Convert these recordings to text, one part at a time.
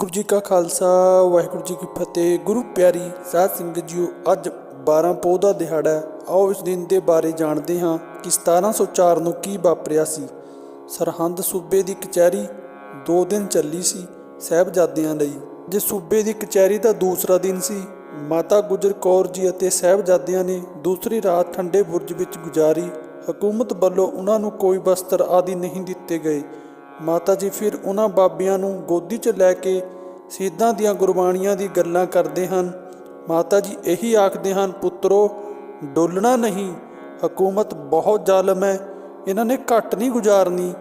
ਵਾਹਿਗੁਰੂ ਜੀ ਕਾ ਖਾਲਸਾ, ਵਾਹਿਗੁਰੂ ਜੀ ਕੀ ਫਤਿਹ। ਗੁਰੂ ਪਿਆਰੀ ਸਾਧ ਸੰਗਤ ਜੀਓ, ਅੱਜ 12 ਪੋਹ ਦਾ ਦਿਹਾੜਾ ਆਓ ਇਸ ਦਿਨ ਦੇ ਬਾਰੇ ਜਾਣਦੇ ਹਾਂ ਕਿ 1704 ਨੂੰ ਕੀ ਵਾਪਰਿਆ ਸੀ। ਸਰਹੰਦ ਸੂਬੇ ਦੀ ਕਚਹਿਰੀ 2 ਦਿਨ ਚੱਲੀ ਸੀ ਸਹਿਬਜ਼ਾਦਿਆਂ ਲਈ। ਜੇ ਸੂਬੇ ਦੀ ਕਚਹਿਰੀ ਦਾ ਦੂਸਰਾ ਦਿਨ ਸੀ, ਮਾਤਾ ਗੁਜਰ ਕੌਰ ਜੀ ਅਤੇ ਸਹਿਬਜ਼ਾਦਿਆਂ ਨੇ ਦੂਸਰੀ ਰਾਤ ਠੰਡੇ ਬੁਰਜ ਵਿੱਚ ਗੁਜ਼ਾਰੀ। ਹਕੂਮਤ ਵੱਲੋਂ ਉਹਨਾਂ ਨੂੰ ਕੋਈ ਵਸਤਰ ਆਦਿ ਨਹੀਂ ਦਿੱਤੇ ਗਏ। ਮਾਤਾ ਜੀ ਫਿਰ ਉਹਨਾਂ ਬਾਬਿਆਂ ਨੂੰ ਗੋਦੀ 'ਚ ਲੈ ਕੇ ਸ਼ਹੀਦਾਂ ਦੀਆਂ ਗੁਰਬਾਣੀਆਂ ਦੀ ਗੱਲਾਂ ਕਰਦੇ ਹਨ। ਮਾਤਾ ਜੀ ਇਹੀ ਆਖਦੇ ਹਨ, ਪੁੱਤਰੋ, ਡੋਲਣਾ ਨਹੀਂ, ਹਕੂਮਤ ਬਹੁਤ ਜ਼ਾਲਮ ਹੈ, ਇਹਨਾਂ ਨੇ ਘੱਟ ਨਹੀਂ ਗੁਜ਼ਾਰਨੀ।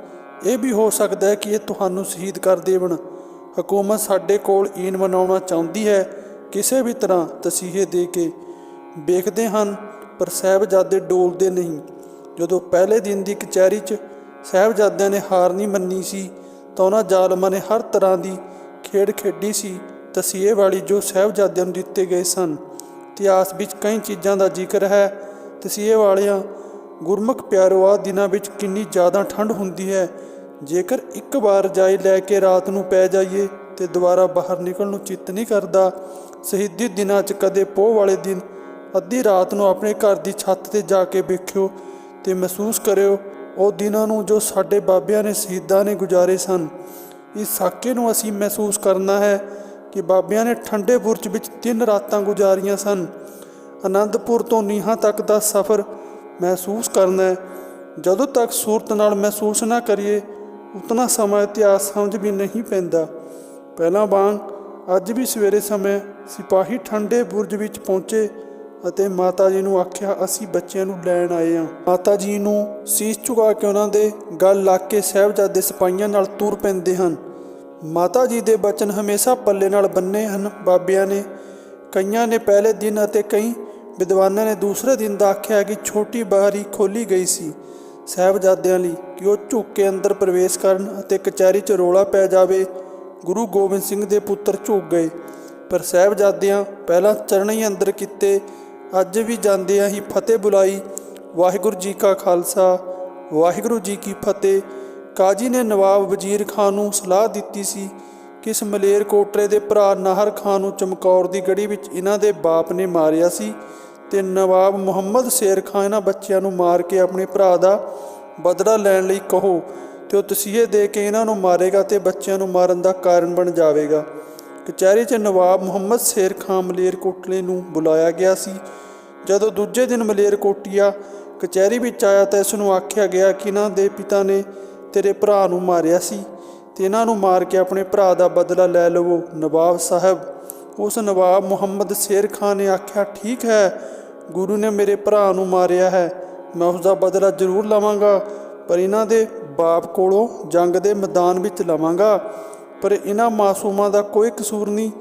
ਇਹ ਵੀ ਹੋ ਸਕਦਾ ਹੈ ਕਿ ਇਹ ਤੁਹਾਨੂੰ ਸ਼ਹੀਦ ਕਰ ਦੇਵਣ। ਹਕੂਮਤ ਸਾਡੇ ਕੋਲ ਈਨ ਮਨਾਉਣਾ ਚਾਹੁੰਦੀ ਹੈ, ਕਿਸੇ ਵੀ ਤਰ੍ਹਾਂ ਤਸੀਹੇ ਦੇ ਕੇ। ਵੇਖਦੇ ਹਨ, ਪਰ ਸਾਹਿਬਜ਼ਾਦੇ ਡੋਲਦੇ ਨਹੀਂ। ਜਦੋਂ ਪਹਿਲੇ ਦਿਨ ਦੀ ਕਚਹਿਰੀ 'ਚ ਸਾਹਿਬਜ਼ਾਦਿਆਂ ਨੇ ਹਾਰ ਨਹੀਂ ਮੰਨੀ ਸੀ ਤਾਂ ਉਹਨਾਂ ਜ਼ਾਲਮਾਂ ਨੇ ਹਰ ਤਰ੍ਹਾਂ ਦੀ ਖੇਡ ਖੇਡੀ ਸੀ। ਤਸੀਹੇ ਵਾਲੀ ਜੋ ਸਾਹਿਬਜ਼ਾਦਿਆਂ ਨੂੰ ਦਿੱਤੇ ਗਏ ਸਨ। ਇਤਿਹਾਸ ਵਿੱਚ ਕਈ ਚੀਜ਼ਾਂ ਦਾ ਜ਼ਿਕਰ ਹੈ। ਤਸੀਹੇ ਵਾਲਿਆਂ ਗੁਰਮੁਖ ਪਿਆਰੋ ਆ ਦਿਨਾਂ ਵਿੱਚ ਕਿੰਨੀ ਜ਼ਿਆਦਾ ਠੰਡ ਹੁੰਦੀ ਹੈ। ਜੇਕਰ ਇੱਕ ਵਾਰ ਜਾਈ ਲੈ ਕੇ ਰਾਤ ਨੂੰ ਪੈ ਜਾਈਏ ਤੇ ਦੁਬਾਰਾ ਬਾਹਰ ਨਿਕਲਣ ਨੂੰ ਚਿੱਤ ਨਹੀਂ ਕਰਦਾ, ਸ਼ਹੀਦੀ ਦਿਨਾਂ 'ਚ ਕਦੇ ਪੋਹ ਵਾਲੇ ਦਿਨ ਅੱਧੀ ਰਾਤ ਨੂੰ ਆਪਣੇ ਘਰ ਦੀ ਛੱਤ ਤੇ ਜਾ ਕੇ ਵੇਖਿਓ ਤੇ ਮਹਿਸੂਸ ਕਰਿਓ ਉਹ ਦਿਨਾਂ ਨੂੰ ਜੋ ਸਾਡੇ ਬਾਬਿਆਂ ਨੇ, ਸ਼ਹੀਦਾਂ ਨੇ ਗੁਜ਼ਾਰੇ ਸਨ, ਇਸ ਸਾਕੇ ਨੂੰ ਅਸੀਂ ਮਹਿਸੂਸ ਕਰਨਾ ਹੈ ਕਿ ਬਾਬਿਆਂ ਨੇ ਠੰਡੇ ਬੁਰਜ ਵਿੱਚ ਤਿੰਨ ਰਾਤਾਂ ਗੁਜ਼ਾਰੀਆਂ ਸਨ। ਆਨੰਦਪੁਰ ਤੋਂ ਨੀਹਾਂ ਤੱਕ ਦਾ ਸਫ਼ਰ ਮਹਿਸੂਸ ਕਰਨਾ ਹੈ। ਜਦੋਂ ਤੱਕ ਸੂਰਤ ਨਾਲ ਮਹਿਸੂਸ ਨਾ ਕਰੀਏ, ਉਤਨਾ ਸਮਾਂ ਇਤਿਹਾਸ ਸਮਝ ਵੀ ਨਹੀਂ ਪੈਂਦਾ। ਪਹਿਲਾਂ ਵਾਂਗ ਅੱਜ ਵੀ ਸਵੇਰੇ ਸਮੇਂ ਸਿਪਾਹੀ ਠੰਡੇ ਬੁਰਜ ਵਿੱਚ ਪਹੁੰਚੇ ਅਤੇ ਮਾਤਾ ਜੀ ਨੂੰ ਆਖਿਆ, ਅਸੀਂ ਬੱਚਿਆਂ ਨੂੰ ਲੈਣ ਆਏ ਹਾਂ ਮਾਤਾ ਜੀ ਨੂੰ ਸੀਸ ਝੁਕਾ ਕੇ ਉਹਨਾਂ ਦੇ ਗੱਲ ਲੱਗ ਕੇ ਸਾਹਿਬਜ਼ਾਦੇ ਸਿਪਾਹੀਆਂ ਨਾਲ ਤੁਰ ਪੈਂਦੇ ਹਨ। ਮਾਤਾ ਜੀ ਦੇ ਬਚਨ ਹਮੇਸ਼ਾ ਪੱਲੇ ਨਾਲ ਬੰਨੇ ਹਨ। ਬਾਬਿਆਂ ਨੇ, ਕਈਆਂ ਨੇ ਪਹਿਲੇ ਦਿਨ ਅਤੇ ਕਈ ਵਿਦਵਾਨਾਂ ਨੇ ਦੂਸਰੇ ਦਿਨ ਦਾ ਆਖਿਆ ਕਿ ਛੋਟੀ ਬਾਰੀ ਖੋਲੀ ਗਈ ਸੀ ਸਾਹਿਬਜ਼ਾਦਿਆਂ ਲਈ ਕਿ ਉਹ ਝੁੱਕ ਕੇ ਅੰਦਰ ਪ੍ਰਵੇਸ਼ ਕਰਨ ਅਤੇ ਕਚਹਿਰੀ 'ਚ ਰੋਲਾ ਪੈ ਜਾਵੇ। ਗੁਰੂ ਗੋਬਿੰਦ ਸਿੰਘ ਦੇ ਪੁੱਤਰ ਝੁੱਕ ਗਏ। ਪਰ ਸਾਹਿਬਜ਼ਾਦਿਆਂ ਪਹਿਲਾਂ ਚਰਨ ਹੀ ਅੰਦਰ ਕੀਤੇ। ਅੱਜ ਵੀ ਜਾਂਦੇ ਅਸੀਂ ਫਤਿਹ ਬੁਲਾਈ। ਵਾਹਿਗੁਰੂ ਜੀ ਕਾ ਖਾਲਸਾ, ਵਾਹਿਗੁਰੂ ਜੀ ਕੀ ਫਤਿਹ। ਕਾਜੀ ਨੇ ਨਵਾਬ ਵਜ਼ੀਰ ਖਾਨ ਨੂੰ ਸਲਾਹ ਦਿੱਤੀ ਸੀ ਕਿ ਇਸ ਮਲੇਰ ਕੋਟਰੇ ਦੇ ਭਰਾ ਨਾਹਰ ਖਾਨ ਨੂੰ ਚਮਕੌਰ ਦੀ ਗੜੀ ਵਿੱਚ ਇਹਨਾਂ ਦੇ ਬਾਪ ਨੇ ਮਾਰਿਆ ਸੀ ਤੇ ਨਵਾਬ ਮੁਹੰਮਦ ਸ਼ੇਰ ਖਾਨ ਇਹਨਾਂ ਬੱਚਿਆਂ ਨੂੰ ਮਾਰ ਕੇ ਆਪਣੇ ਭਰਾ ਦਾ ਬਦਲਾ ਲੈਣ ਲਈ ਕਹੋ ਤੇ ਉਹ ਤਸੀਹੇ ਦੇ ਕੇ ਇਹਨਾਂ ਨੂੰ ਮਾਰੇਗਾ ਤੇ ਬੱਚਿਆਂ ਨੂੰ ਮਾਰਨ ਦਾ ਕਾਰਨ ਬਣ ਜਾਵੇਗਾ। ਕਚਹਿਰੀ 'ਚ ਨਵਾਬ ਮੁਹੰਮਦ ਸ਼ੇਰ ਖਾਨ ਮਲੇਰਕੋਟਲੇ ਨੂੰ ਬੁਲਾਇਆ ਗਿਆ ਸੀ। ਜਦੋਂ ਦੂਜੇ ਦਿਨ ਮਲੇਰਕੋਟੀਆ ਕਚਹਿਰੀ ਵਿੱਚ ਆਇਆ ਤਾਂ ਇਸ ਨੂੰ ਆਖਿਆ ਗਿਆ ਕਿ ਇਹਨਾਂ ਦੇ ਪਿਤਾ ਨੇ ਤੇਰੇ ਭਰਾ ਨੂੰ ਮਾਰਿਆ ਸੀ ਤੇ ਇਹਨਾਂ ਨੂੰ ਮਾਰ ਕੇ ਆਪਣੇ ਭਰਾ ਦਾ ਬਦਲਾ ਲੈ ਲਵੋ, ਨਵਾਬ ਸਾਹਿਬ। ਉਸ ਨਵਾਬ ਮੁਹੰਮਦ ਸ਼ੇਰ ਖਾਨ ਨੇ ਆਖਿਆ, ਠੀਕ ਹੈ, ਗੁਰੂ ਨੇ ਮੇਰੇ ਭਰਾ ਨੂੰ ਮਾਰਿਆ ਹੈ, ਮੈਂ ਉਸ ਦਾ ਬਦਲਾ ਜ਼ਰੂਰ ਲਵਾਂਗਾ, ਪਰ ਇਹਨਾਂ ਦੇ ਬਾਪ ਕੋਲੋਂ ਜੰਗ ਦੇ ਮੈਦਾਨ ਵਿੱਚ ਲਵਾਂਗਾ। ਪਰ ਇਹਨਾਂ ਮਾਸੂਮਾਂ ਦਾ ਕੋਈ ਕਸੂਰ ਨਹੀਂ।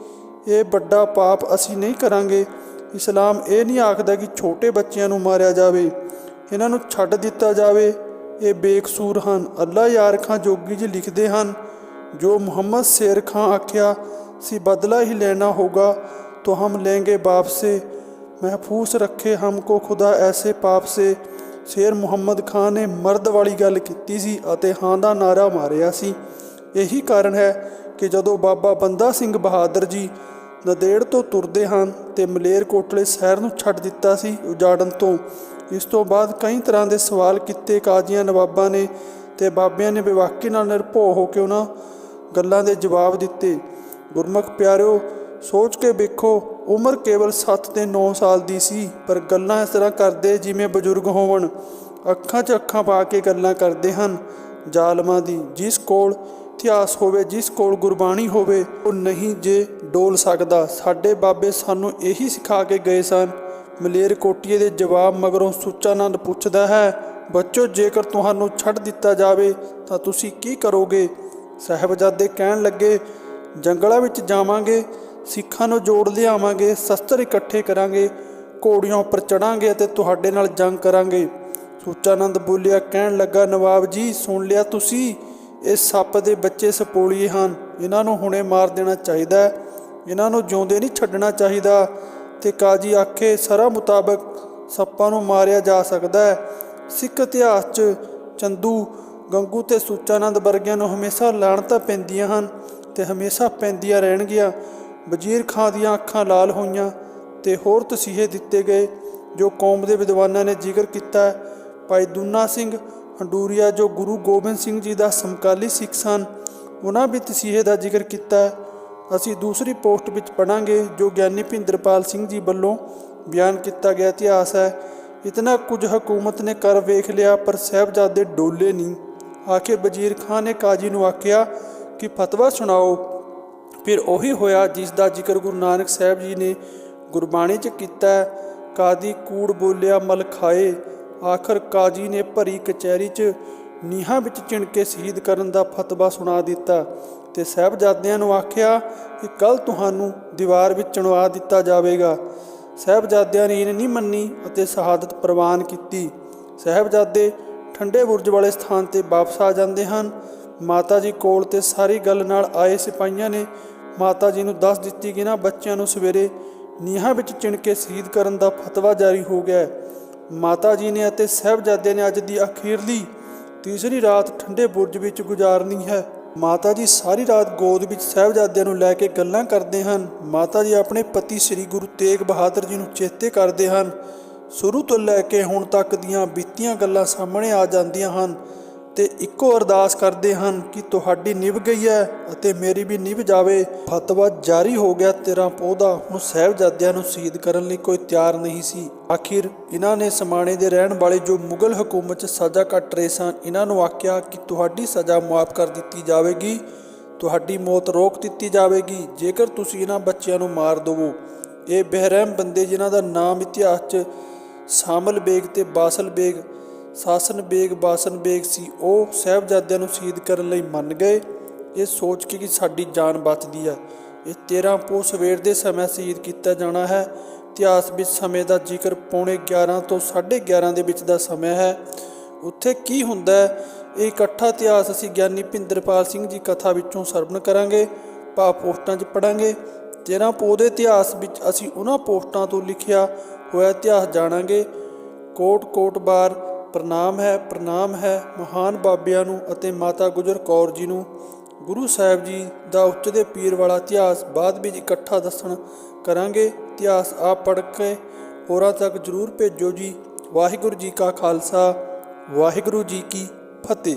ਇਹ ਵੱਡਾ ਪਾਪ ਅਸੀਂ ਨਹੀਂ ਕਰਾਂਗੇ। ਇਸਲਾਮ ਇਹ ਨਹੀਂ ਆਖਦਾ ਕਿ ਛੋਟੇ ਬੱਚਿਆਂ ਨੂੰ ਮਾਰਿਆ ਜਾਵੇ। ਇਹਨਾਂ ਨੂੰ ਛੱਡ ਦਿੱਤਾ ਜਾਵੇ। ਇਹ ਬੇਕਸੂਰ ਹਨ। ਅੱਲਾ ਯਾਰ ਖਾਂ ਜੋਗੀ ਜੀ ਲਿਖਦੇ ਹਨ, ਜੋ ਮੁਹੰਮਦ ਸ਼ੇਰ ਖਾਂ ਆਖਿਆ, ਸੀ ਬਦਲਾ ਹੀ ਲੈਣਾ ਹੋਗਾ ਤੋ ਹਮ ਲੈਂਗੇ ਬਾਪ ਸੇ ਮਹਿਫੂਜ਼ ਰੱਖੇ ਹਮਕੋ ਖੁਦਾ ਐਸੇ ਪਾਪ ਸੇ। ਸ਼ੇਰ ਮੁਹੰਮਦ ਖਾਨ ਨੇ ਮਰਦ ਵਾਲੀ ਗੱਲ ਕੀਤੀ ਸੀ ਅਤੇ ਹਾਂ ਦਾ ਨਾਰਾ ਮਾਰਿਆ ਸੀ। ਇਹੀ ਕਾਰਨ ਹੈ ਕਿ ਜਦੋਂ ਬਾਬਾ ਬੰਦਾ ਸਿੰਘ ਬਹਾਦਰ ਜੀ ਨਦੇੜ ਤੋਂ ਤੁਰਦੇ ਹਨ ਤੇ ਮਲੇਰ ਕੋਟਲੇ ਸ਼ਹਿਰ ਨੂੰ ਛੱਡ ਦਿੱਤਾ ਸੀ ਉਜਾੜਨ ਤੋਂ, ਇਸ ਤੋਂ ਬਾਅਦ ਕਈ ਤਰ੍ਹਾਂ ਦੇ ਸਵਾਲ ਕੀਤੇ ਕਾਜ਼ੀਆਂ ਨਵਾਬਾਂ ਨੇ ਤੇ ਬਾਬਿਆਂ ਨੇ ਬੇਵਾਕੀ ਨਾਲ ਨਿਰਭਉ ਹੋ ਕੇ ਉਹਨਾਂ ਗੱਲਾਂ ਦੇ ਜਵਾਬ ਦਿੱਤੇ। ਗੁਰਮੁਖ ਪਿਆਰਿਓ, ਸੋਚ ਕੇ ਵੇਖੋ, ਉਮਰ ਕੇਵਲ 7 ਤੇ 9 ਸਾਲ ਦੀ ਸੀ, ਪਰ ਗੱਲਾਂ ਇਸ ਤਰ੍ਹਾਂ ਕਰਦੇ ਜਿਵੇਂ ਬਜ਼ੁਰਗ ਹੋਵਣ। ਅੱਖਾਂ 'ਚ ਅੱਖਾਂ ਪਾ ਕੇ ਗੱਲਾਂ ਕਰਦੇ ਹਨ ਜ਼ਾਲਮਾਂ ਦੀ, ਜਿਸ ਕੋਲ ਇਤਿਹਾਸ ਹੋਵੇ, ਜਿਸ ਕੋਲ ਗੁਰਬਾਣੀ ਹੋਵੇ, ਉਹ ਨਹੀਂ ਜੇ ਡੋਲ ਸਕਦਾ। ਸਾਡੇ ਬਾਬੇ ਸਾਨੂੰ ਇਹੀ ਸਿਖਾ ਕੇ ਗਏ ਸਨ, ਮਲੇਰ ਕੋਟੀਏ ਦੇ ਜਵਾਬ ਮਗਰੋਂ ਸੁੱਚਾਨੰਦ ਪੁੱਛਦਾ ਹੈ, ਬੱਚੋ, ਜੇਕਰ ਤੁਹਾਨੂੰ ਛੱਡ ਦਿੱਤਾ ਜਾਵੇ, ਤਾਂ ਤੁਸੀਂ ਕੀ ਕਰੋਗੇ? ਸਾਹਿਬਜ਼ਾਦੇ ਕਹਿਣ ਲੱਗੇ, ਜੰਗਲਾਂ ਵਿੱਚ ਜਾਵਾਂਗੇ, ਸਿੱਖਾਂ ਨੂੰ ਜੋੜ ਲਿਆਵਾਂਗੇ, ਸ਼ਸਤਰ ਇਕੱਠੇ ਕਰਾਂਗੇ, ਘੋੜੀਆਂ ਉੱਪਰ ਚੜਾਂਗੇ ਅਤੇ ਤੁਹਾਡੇ ਨਾਲ ਜੰਗ ਕਰਾਂਗੇ। ਸੁੱਚਾਨੰਦ ਬੋਲਿਆ, ਕਹਿਣ ਲੱਗਾ, ਨਵਾਬ ਜੀ, ਸੁਣ ਲਿਆ ਤੁਸੀਂ? ਇਹ ਸੱਪ ਦੇ ਬੱਚੇ ਸਪੋਲੀਏ ਹਨ। ਇਹਨਾਂ ਨੂੰ ਹੁਣੇ ਮਾਰ ਦੇਣਾ ਚਾਹੀਦਾ ਹੈ। ਇਹਨਾਂ ਨੂੰ ਜਿਉਂਦੇ ਨਹੀਂ ਛੱਡਣਾ ਚਾਹੀਦਾ। ਤੇ ਕਾਜੀ ਆਖੇ, ਸਰਾ ਮੁਤਾਬਕ ਸੱਪਾਂ ਨੂੰ ਮਾਰਿਆ ਜਾ ਸਕਦਾ ਹੈ। ਸਿੱਖ ਇਤਿਹਾਸ 'ਚ ਚੰਦੂ, ਗੰਗੂ ਤੇ ਸੁੱਚਾਨੰਦ ਵਰਗਿਆਂ ਨੂੰ ਹਮੇਸ਼ਾ ਲਾਣਤਾਂ ਪੈਂਦੀਆਂ ਹਨ ਤੇ ਹਮੇਸ਼ਾ ਪੈਂਦੀਆਂ ਰਹਿਣਗੀਆਂ। ਵਜ਼ੀਰ ਖਾਂ ਦੀਆਂ ਅੱਖਾਂ ਲਾਲ ਹੋਈਆਂ ਤੇ ਹੋਰ ਤਸੀਹੇ ਦਿੱਤੇ ਗਏ, ਜੋ ਕੌਮ ਦੇ ਵਿਦਵਾਨਾਂ ਨੇ ਜ਼ਿਕਰ ਕੀਤਾ ਹੈ। ਭਾਈ ਦੁੰਨਾ ਸਿੰਘ ਹੰਡੂਰੀਆ ਜੋ ਗੁਰੂ ਗੋਬਿੰਦ ਸਿੰਘ ਜੀ ਦਾ ਸਮਕਾਲੀ ਸਿੱਖ ਸਨ, ਉਹਨਾਂ ਵੀ ਤਸੀਹੇ ਦਾ ਜ਼ਿਕਰ ਕੀਤਾ। ਹੈ ਅਸੀਂ ਦੂਸਰੀ ਪੋਸਟ ਵਿੱਚ ਪੜਾਂਗੇ ਜੋ ਗਿਆਨੀ ਭਿੰਦਰਪਾਲ ਸਿੰਘ ਜੀ ਵੱਲੋਂ ਬਿਆਨ ਕੀਤਾ ਗਿਆ ਇਤਿਹਾਸ ਹੈ। ਇਤਨਾ ਕੁਝ ਹਕੂਮਤ ਨੇ ਕਰ ਵੇਖ ਲਿਆ, ਪਰ ਸਾਹਿਬਜ਼ਾਦੇ ਡੋਲੇ ਨਹੀਂ। ਆਖਿਰ ਵਜ਼ੀਰ ਖਾਨ ਨੇ ਕਾਜੀ ਨੂੰ ਆਖਿਆ ਕਿ ਫਤਵਾ ਸੁਣਾਓ। ਫਿਰ ਉਹੀ ਹੋਇਆ ਜਿਸ ਦਾ ਜ਼ਿਕਰ ਗੁਰੂ ਨਾਨਕ ਸਾਹਿਬ ਜੀ ਨੇ ਗੁਰਬਾਣੀ 'ਚ ਕੀਤਾ। ਕਾਦੀ ਕੂੜ ਬੋਲਿਆ ਮਲ ਖਾਏ ਆਖਰ ਕਾਜੀ ਨੇ ਭਰੀ ਕਚਹਿਰੀ 'ਚ ਨੀਹਾਂ ਵਿੱਚ ਚਿਣ ਕੇ ਸ਼ਹੀਦ ਕਰਨ ਦਾ ਫਤਵਾ ਸੁਣਾ ਦਿੱਤਾ ਤੇ ਸਾਹਿਬਜ਼ਾਦਿਆਂ ਨੂੰ ਆਖਿਆ ਕਿ ਕੱਲ ਤੁਹਾਨੂੰ ਦੀਵਾਰ ਵਿੱਚ ਚਣਵਾ ਦਿੱਤਾ ਜਾਵੇਗਾ। ਸਾਹਿਬਜ਼ਾਦਿਆਂ ਨੇ ਇਹ ਨਹੀਂ ਮੰਨੀ ਅਤੇ ਸ਼ਹਾਦਤ ਪ੍ਰਵਾਨ ਕੀਤੀ। ਸਾਹਿਬਜ਼ਾਦੇ ਠੰਡੇ ਬੁਰਜ ਵਾਲੇ ਸਥਾਨ ਤੇ ਵਾਪਸ ਆ ਜਾਂਦੇ ਹਨ। ਮਾਤਾ ਜੀ ਕੋਲ ਤੇ ਸਾਰੀ ਗੱਲ ਨਾਲ ਆਏ ਸਿਪਾਹੀਆਂ ਨੇ ਮਾਤਾ ਜੀ ਨੂੰ ਦੱਸ ਦਿੱਤੀ ਕਿ ਨਾ ਬੱਚਿਆਂ ਨੂੰ ਸਵੇਰੇ ਨੀਹਾਂ ਵਿੱਚ ਚਿਣ ਕੇ ਸ਼ਹੀਦ ਕਰਨ ਦਾ ਫਤਵਾ ਜਾਰੀ ਹੋ ਗਿਆ। ਹੈ ਮਾਤਾ ਜੀ ਨੇ ਅਤੇ ਸਾਹਿਬਜ਼ਾਦੇ ਨੇ ਅੱਜ ਦੀ ਅਖੀਰਲੀ ਤੀਸਰੀ ਰਾਤ ਠੰਡੇ ਬੁਰਜ ਵਿੱਚ ਗੁਜ਼ਾਰਨੀ ਹੈ। ਮਾਤਾ ਜੀ ਸਾਰੀ ਰਾਤ ਗੋਦ ਵਿੱਚ ਸਾਹਿਬਜ਼ਾਦਿਆਂ ਨੂੰ ਲੈ ਕੇ ਗੱਲਾਂ ਕਰਦੇ ਹਨ। ਮਾਤਾ ਜੀ ਆਪਣੇ ਪਤੀ ਸ੍ਰੀ ਗੁਰੂ ਤੇਗ ਬਹਾਦਰ ਜੀ ਨੂੰ ਚੇਤੇ ਕਰਦੇ ਹਨ। ਸ਼ੁਰੂ ਤੋਂ ਲੈ ਕੇ ਹੁਣ ਤੱਕ ਦੀਆਂ ਬੀਤੀਆਂ ਗੱਲਾਂ ਸਾਹਮਣੇ ਆ ਜਾਂਦੀਆਂ ਹਨ। ਅਤੇ ਇੱਕੋ ਅਰਦਾਸ ਕਰਦੇ ਹਨ ਕਿ ਤੁਹਾਡੀ ਨਿਭ ਗਈ ਹੈ ਅਤੇ ਮੇਰੀ ਵੀ ਨਿਭ ਜਾਵੇ। ਫਤਵਾ ਜਾਰੀ ਹੋ ਗਿਆ ਤੇਰਾ ਪੌਦਾ। ਹੁਣ ਸਾਹਿਬਜ਼ਾਦਿਆਂ ਨੂੰ ਸ਼ਹੀਦ ਕਰਨ ਲਈ ਕੋਈ ਤਿਆਰ ਨਹੀਂ ਸੀ। ਆਖਿਰ ਇਹਨਾਂ ਨੇ ਸਮਾਣੇ ਦੇ ਰਹਿਣ ਵਾਲੇ ਜੋ ਮੁਗਲ ਹਕੂਮਤ 'ਚ ਸਜ਼ਾ ਕੱਟ ਰਹੇ ਸਨ, ਇਹਨਾਂ ਨੂੰ ਆਖਿਆ ਕਿ ਤੁਹਾਡੀ ਸਜ਼ਾ ਮਾਫ਼ ਕਰ ਦਿੱਤੀ ਜਾਵੇਗੀ। ਤੁਹਾਡੀ ਮੌਤ ਰੋਕ ਦਿੱਤੀ ਜਾਵੇਗੀ। ਜੇਕਰ ਤੁਸੀਂ ਇਹਨਾਂ ਬੱਚਿਆਂ ਨੂੰ ਮਾਰ ਦਵੋ। ਇਹ ਬਹਿਰਮ ਬੰਦੇ ਜਿਨ੍ਹਾਂ ਦਾ ਨਾਮ ਇਤਿਹਾਸ 'ਚ ਸ਼ਾਮਲ ਬੇਗ ਤੇ ਬਾਸਲ ਬੇਗ ਸਾਸਨ ਬੇਗ ਬਾਸਨ ਬੇਗ ਸੀ, ਉਹ ਸਾਹਿਬਜ਼ਾਦਿਆਂ ਨੂੰ ਸ਼ਹੀਦ ਕਰਨ ਲਈ ਮੰਨ ਗਏ। ਇਹ ਸੋਚ ਕੇ ਕਿ ਸਾਡੀ ਜਾਨ ਬਚਦੀ ਹੈ ਇਹ 13 ਪੋ ਸਵੇਰ ਦੇ ਸਮੇਂ ਸ਼ਹੀਦ ਕੀਤਾ ਜਾਣਾ ਹੈ। ਇਤਿਹਾਸ ਵਿੱਚ ਸਮੇਂ ਦਾ ਜ਼ਿਕਰ ਪੌਣੇ 11 ਤੋਂ 11:30 ਦੇ ਵਿੱਚ ਦਾ ਸਮਾਂ ਹੈ। ਉੱਥੇ ਕੀ ਹੁੰਦਾ ਹੈ? ਇਹ ਇਕੱਠਾ ਇਤਿਹਾਸ ਅਸੀਂ ਗਿਆਨੀ ਭਿੰਦਰਪਾਲ ਸਿੰਘ ਜੀ ਕਥਾ ਵਿੱਚੋਂ ਸਰਵਣ ਕਰਾਂਗੇ, ਭਾਵ ਪੋਸਟਾਂ 'ਚ ਪੜਾਂਗੇ 13 ਪੋ ਦੇ ਇਤਿਹਾਸ ਵਿੱਚ ਅਸੀਂ ਉਹਨਾਂ ਪੋਸਟਾਂ ਤੋਂ ਲਿਖਿਆ ਹੋਇਆ ਇਤਿਹਾਸ ਜਾਣਾਂਗੇ। ਕੋਟ ਕੋਟ ਬਾਰ ਪ੍ਰਣਾਮ ਹੈ ਪ੍ਰਣਾਮ ਹੈ ਮਹਾਨ ਬਾਬਿਆਂ ਨੂੰ ਅਤੇ ਮਾਤਾ ਗੁਜਰ ਕੌਰ ਜੀ ਨੂੰ। ਗੁਰੂ ਸਾਹਿਬ ਜੀ ਦਾ ਉੱਚਦੇ ਪੀਰ ਵਾਲਾ ਇਤਿਹਾਸ ਬਾਅਦ ਵਿੱਚ ਇਕੱਠਾ ਦੱਸਣ ਕਰਾਂਗੇ। ਇਤਿਹਾਸ ਆਪ ਪੜ੍ਹ ਕੇ ਹੋਰਾਂ ਤੱਕ ਜਰੂਰ ਭੇਜੋ ਜੀ। ਵਾਹਿਗੁਰੂ ਜੀ ਕਾ ਖਾਲਸਾ, ਵਾਹਿਗੁਰੂ ਜੀ ਕੀ ਫਤਿਹ।